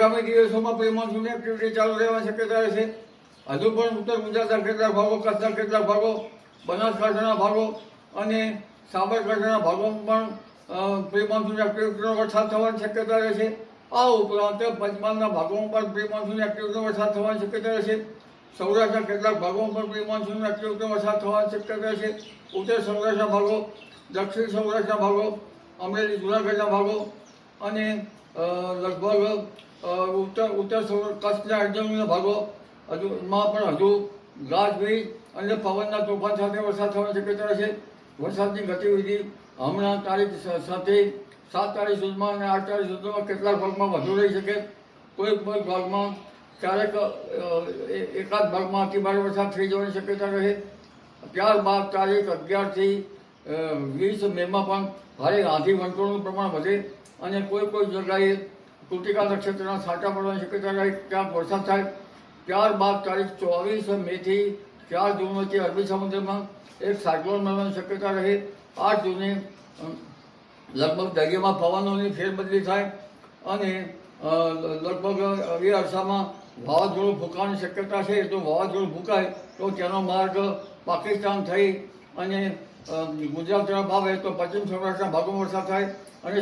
આગામી દિવસોમાં પ્રી મોન્સૂનની એક્ટિવિટી ચાલુ રહેવાની શક્યતા રહેશે. હજુ પણ ઉત્તર ગુજરાતના કેટલાક ભાગો, કચ્છના કેટલાક ભાગો, બનાસકાંઠાના ભાગો અને સાબરકાંઠાના ભાગોમાં પણ પ્રી મોન્સૂન એક્ટિવિટીનો વરસાદ થવાની શક્યતા રહેશે. આ ઉપરાંત પંચમહાલના ભાગોમાં પણ પ્રી મોન્સૂન એક્ટિવિટીનો વરસાદ થવાની શક્યતા રહેશે. સૌરાષ્ટ્રના કેટલાક ભાગોમાં પણ પ્રી મોન્સૂન એક્ટિવિટીનો વરસાદ થવાની શક્યતા રહેશે. ઉત્તર સૌરાષ્ટ્રના ભાગો, દક્ષિણ સૌરાષ્ટ્રના ભાગો, અમરેલી જુનાગઢના ભાગો અને લગભગ ઉત્તર ઉત્તર કચ્છના એકદમના ભાગો, હજુ માં પણ હજુ ગાજવીજ અને પવનના તોફાન સાથે વરસાદ થવાની શક્યતા રહેશે વરસાદની ગતિવિધિ હમણાં તારીખ સાથે સાત તારીખ સુધીમાં અને આઠ તારીખ સુધીમાં કેટલાક ભાગમાં વધુ રહી શકે. કોઈ કોઈ ભાગમાં ક્યારેક એકાદ ભાગમાં અતિભારે વરસાદ થઈ જવાની શક્યતા રહે. ત્યારબાદ તારીખ અગિયારથી વીસ મેમાં પણ ભારે આંધી વંટોળનું પ્રમાણ વધે અને કોઈ કોઈ જગ્યાએ કૃતિકા નક્ષત્રના છાંટા પડવાની શક્યતા રહે. ત્યાં વરસાદ થાય. ત્યારબાદ તારીખ ચોવીસ મેથી ચાર જૂન વચ્ચે અરબી સમુદ્રમાં એક સાયક્લોન બનવાની શક્યતા રહે. આઠ જૂને લગભગ દરિયામાં પવનોની ફેરબદલી થાય અને લગભગ એ અરસામાં વાવાઝોડું ફૂંકાવાની શક્યતા છે. તો વાવાઝોડું ફૂંકાય તો તેનો માર્ગ પાકિસ્તાન થઈ અને ગુજરાત તરફ આવે તો પશ્ચિમ સૌરાષ્ટ્રના ભાગોમાં વરસાદ થાય અને